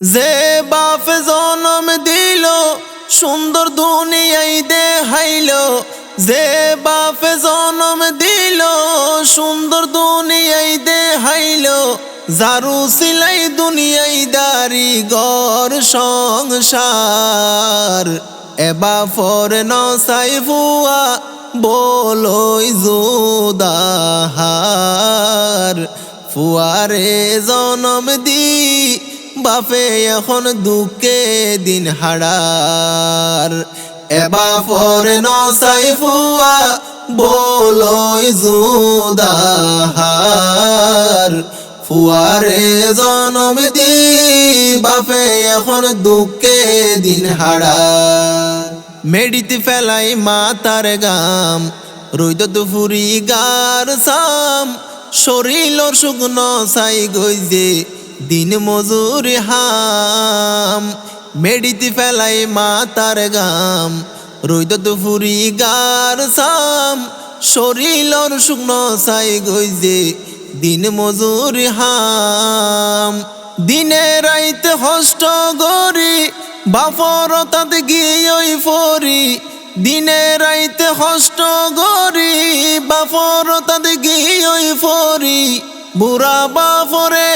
যে বাপ জনম দিল, সুন্দর দুনিয়াই দেখাইল। যে বাপ জনম দিল, সুন্দর দুনিয়াই দেখাইল। জারু সিলাই দুনিয়াই দারি গর সংসার। এবা ফর নসাই ফুয়া বলই জোদাহার। ফুয়ারে জনম দি বাপে এখন দুঃখে দিন হাড়ার এবা পরে নসাই ফুয়া বলই জুদাহার ফুয়ারে জনম দি বাপে এখন দুঃখে দিন হাড়ার মেডিতে ফেলাই মাতার গাম রইদ দুপুরি গার সাম। শরীর শুকনো সাই গইজে দিন মজুরি হাম, মেডিতে ফেলাই মাতার গাম, রইদ দুপুরি গার সাম শরীর শুকনো সাই গইজে দিন মজুরি হাম। দিনে রাইতে হষ্ট গরি, বাপর তাত গিয়ে ফরি দিনে রাইতে হষ্ট গরি, বাপর তাত গিয়ে ফরি বুড়া বাপরে,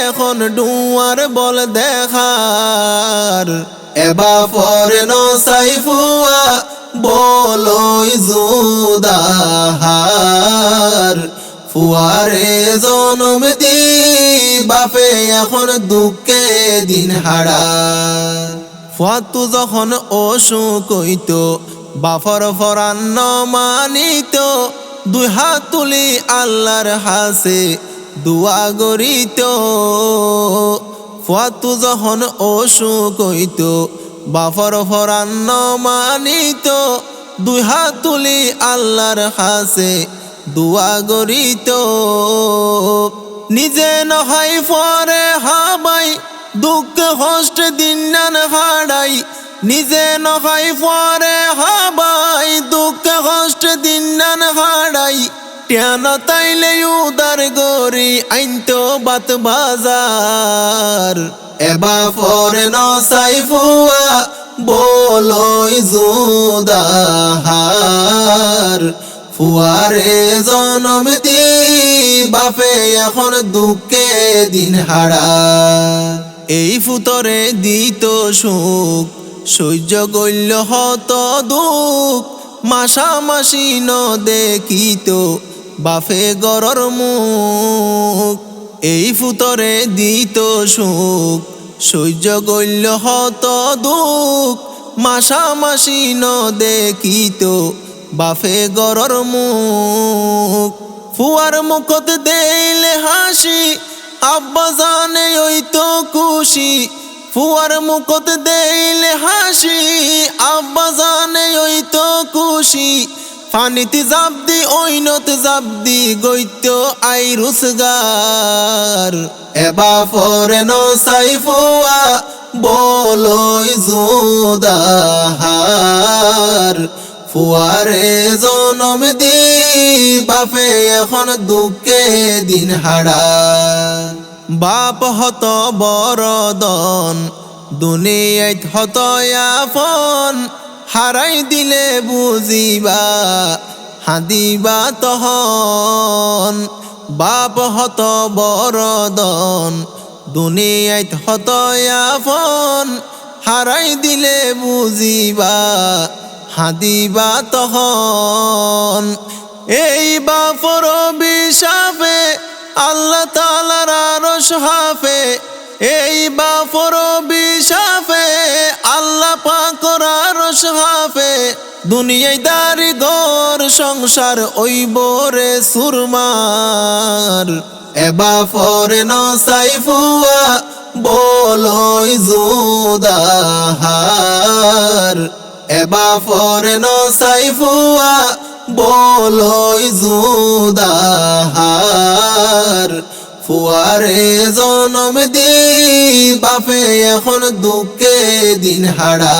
এখন ডুয়ার বল দেখার। এবা পরে নসাই ফুয়া বলই জুদাহার ফুয়ারে জনম দি বাপে এখন দুঃখে দিন হারা ফুয়াতু যখন অসুখ হইত, বাফর ফরান্ন মানিত দুই হাত তুলি আল্লাহর হাসে, দুয়া গরিত ফুয়াতু যখন অসুখ হইত বাফর ফরান্ন মানিত দুই হাত তুলি আল্লাহর হাসে, দুয়া গরিত নিজে নহাই পরে হাবাই, দুঃখ কষ্ট দিন হাড়াই নিজে নহাই পরে হাবাই, দুঃখ কষ্ট দিনান হাড়াই টেন তাইলে উদার গরি আইনতো বাত বাজার। এবা পরে নসাই ফুয়া, বলই জুদাহার। ফুয়ারে জনম দি বাপে এখন দুঃখে দিন হারা এই ফুতরে দিত সুখ সহ্য গল্য হত দুঃখ মাসা মাসি ন দেখিত, বাফে গরর মুখ। এই ফুতরে দিত সুখ সহ্য গল্য হত দুঃখ মাসা মাসি ন দেখিত, বাফে গরর মুখ। ফুয়ার মুখত দেইলে হাসি, আব্বা জানে ওই তো খুশি ফুয়ার মুখত দেইলে হাসি, আব্বা জানে ওই তো খুশি। ফানিতে জাবদি, ঐনত জাবদি, গৈত্য আই রুসগার এবা পরে নসাই ফুয়া বলই জুদাহার। ফুয়ারে জনম দি, বাপে এখন দুঃখে দিন হারা বাপ হত বরদন, দুনিয়াত হত আপন হারাই দিলে বুঝিবা, হাদিবা তহন। বাপ হত বরদন, দুনিয়াত হত আপন হারাই দিলে বুঝিবা, হাদিবা তহন। এই বাপর বিষাপে আল্লাহ আরশ হাফে, এই বাপর বিষাপে আল্লাহ পাকর আরশ হাফে দুনিয়ায় দারি ঘর সংসার ওই বরে সুরমার। এবা পরে নসাই ফুয়া বলই জুদাহার এবা পরে নসাই ফুয়া বলই জুদাহার ফুয়ারে জনম দি বাপে এখন দুঃখে দিন হারা।